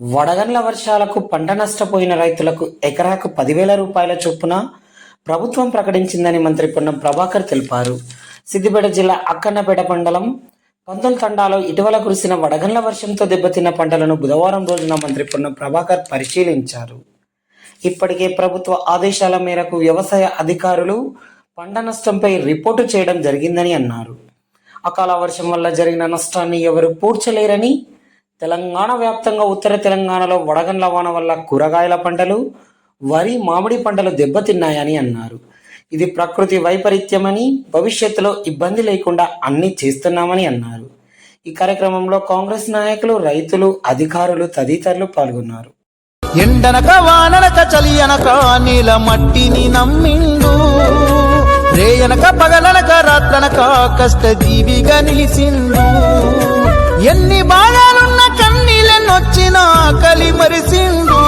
వడగండ్ల వర్షాలకు పంట నష్టపోయిన రైతులకు ఎకరాకు పదివేల రూపాయల చొప్పున ప్రభుత్వం ప్రకటించిందని మంత్రి పొన్నం ప్రభాకర్ తెలిపారు. సిద్దిపేట జిల్లా అక్కన్నపేట మండలం పంతుల తండాలో ఇటీవల కురిసిన వడగండ్ల వర్షంతో దెబ్బతిన్న పంటలను బుధవారం రోజున మంత్రి పొన్నం ప్రభాకర్ పరిశీలించారు. ఇప్పటికే ప్రభుత్వ ఆదేశాల మేరకు వ్యవసాయ అధికారులు పంట నష్టంపై రిపోర్టు చేయడం జరిగిందని అన్నారు. అకాల వర్షం వల్ల జరిగిన నష్టాన్ని ఎవరు పూడ్చలేరని తెలంగాణ వ్యాప్తంగా ఉత్తర తెలంగాణలో వడగండ్ల వాన వల్ల కూరగాయల పంటలు వరి మామిడి పంటలు దెబ్బతిన్నాయని అన్నారు. ఇది ప్రకృతి వైపరీత్యమని భవిష్యత్తులో ఇబ్బంది లేకుండా అన్ని చేస్తున్నామని అన్నారు. ఈ కార్యక్రమంలో కాంగ్రెస్ నాయకులు రైతులు అధికారులు తదితరులు పాల్గొన్నారు. ఎండనక వాననక చలి అనక నీల మట్టిని నమ్మిండు. రేయనక పగలనక రాత్రనక కష్ట జీవిగా నిలిసిండు ఎన్ని బాధలున్న కన్నీళ్ళెన్నొచ్చినా కలి మరిసిండు.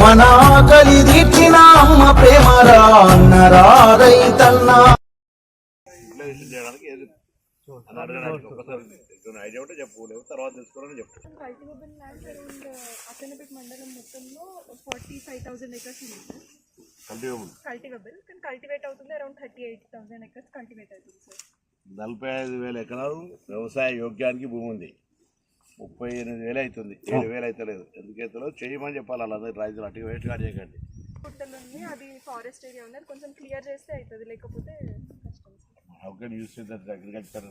మన ఆకలి తీర్చిన అమ్మ ప్రేమరా అన్నరా రైతన్నా విశ్లేషణ చేయడానికి ఏది అని అడగడానికి ఒకసారి ఏమైనా ఐడియా ఉంటే చెప్పు లేవు తర్వాత తెలుసుకోవాలని చెప్పు కల్టివబుల్ ల్యాండ్ అరౌండ్ అక్కనపేట మండలం మొత్తంలో ఫార్టీ ఫైవ్ థౌసండ్ ఎకర్స్ ఉంది. సార్ కల్టివేబుల్ కల్టివబుల్ కానీ కల్టివేట్ అవుతుంది. Around thirty eight thousand acres cultivate అవుతుంది సార్ నలభై ఐదు వేల ఎకరాలు వ్యవసాయ యోగ్యానికి భూమి ఉంది. ముప్పై ఎనిమిది వేలు అవుతుంది. ఏడు వేలు అయితే లేదు. ఎందుకైతే చేయమని చెప్పాలి వాళ్ళందరూ రైతులు అటు వేస్ట్ కాదు చేయకండి. అది ఫారెస్ట్ ఏరియా కొంచెం క్లియర్ చేస్తే అవుతుంది లేకపోతే కష్టం. Sir how can use that agriculture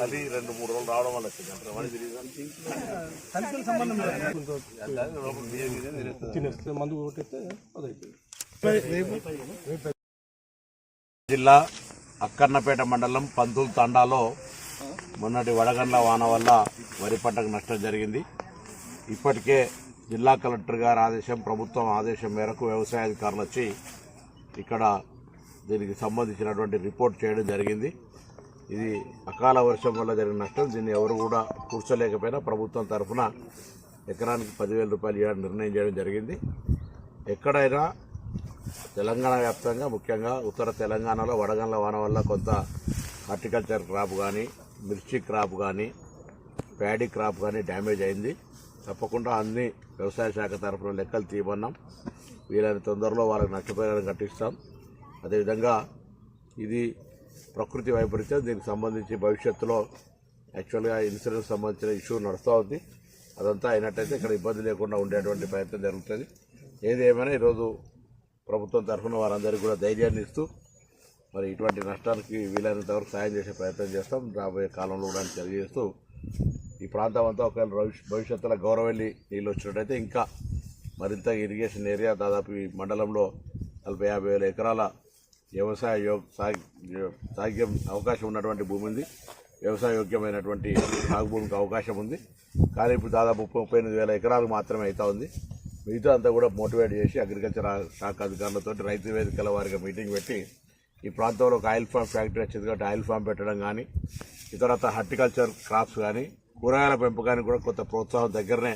అది రెండు మూడు రోజులు రావడం వల్ల మందు జిల్లా అక్కన్నపేట మండలం పంతులు తండాలో మొన్నటి వడగండ్ల వాన వల్ల వరి పంటకు నష్టం జరిగింది. ఇప్పటికే జిల్లా కలెక్టర్ గారి ఆదేశం ప్రభుత్వం ఆదేశం మేరకు వ్యవసాయ అధికారులు వచ్చి ఇక్కడ దీనికి సంబంధించినటువంటి రిపోర్ట్ చేయడం జరిగింది. ఇది అకాల వర్షం వల్ల జరిగిన నష్టం. దీన్ని ఎవరు కూడా కూర్చోలేకపోయినా ప్రభుత్వం తరఫున ఎకరానికి పదివేల రూపాయలు ఇవ్వడం నిర్ణయం చేయడం జరిగింది. ఎక్కడైనా తెలంగాణ వ్యాప్తంగా ముఖ్యంగా ఉత్తర తెలంగాణలో వడగండ్ల వాన వల్ల కొంత హార్టికల్చర్ క్రాప్ కానీ మిర్చి క్రాప్ కానీ ప్యాడీ క్రాప్ కానీ డ్యామేజ్ అయింది. తప్పకుండా అన్ని వ్యవసాయ శాఖ తరఫున లెక్కలు తీయమన్నాం వీలైన తొందరలో వాళ్ళకి నష్టపరిహారం కట్టిస్తాం. అదేవిధంగా ఇది ప్రకృతి వైపరీత్యం దీనికి సంబంధించి భవిష్యత్తులో యాక్చువల్గా ఇన్సూరెన్స్ సంబంధించిన ఇష్యూ నడుస్తూ ఉంది. అదంతా అయినట్టయితే ఇక్కడ ఇబ్బంది లేకుండా ఉండేటువంటి ప్రయత్నం జరుగుతుంది. ఏది ఏమైనా ఈరోజు ప్రభుత్వం తరఫున వారందరికీ కూడా ధైర్యాన్ని ఇస్తూ మరి ఇటువంటి నష్టానికి వీలైనంత వరకు సాయం చేసే ప్రయత్నం చేస్తాం. రాబోయే కాలంలో కూడా తెలియజేస్తూ ఈ ప్రాంతం అంతా ఒకవేళ భవిష్యత్తులో గౌరవెల్లి నీళ్ళు వచ్చినట్టయితే ఇంకా మరింత ఇరిగేషన్ ఏరియా దాదాపు ఈ మండలంలో నలభై యాభై వేల ఎకరాల వ్యవసాయ యోగ సాగ్యం అవకాశం ఉన్నటువంటి భూమి ఉంది. వ్యవసాయ యోగ్యమైనటువంటి సాగు భూమికి అవకాశం ఉంది. కానీ ఇప్పుడు దాదాపు ముప్పై ముప్పై ఎనిమిది వేల ఎకరాలు మాత్రమే అవుతా ఉంది. మిగతా అంతా కూడా మోటివేట్ చేసి అగ్రికల్చర్ శాఖ అధికారులతో రైతు వేదికల వారిగా మీటింగ్ పెట్టి ఈ ప్రాంతంలో ఒక ఆయిల్ ఫామ్ ఫ్యాక్టరీ వచ్చింది కాబట్టి ఆయిల్ ఫామ్ పెట్టడం కానీ ఇతరత హార్టికల్చర్ క్రాప్స్ కానీ కూరగాయల పెంపకానికి కూడా కొంత ప్రోత్సాహం దగ్గరనే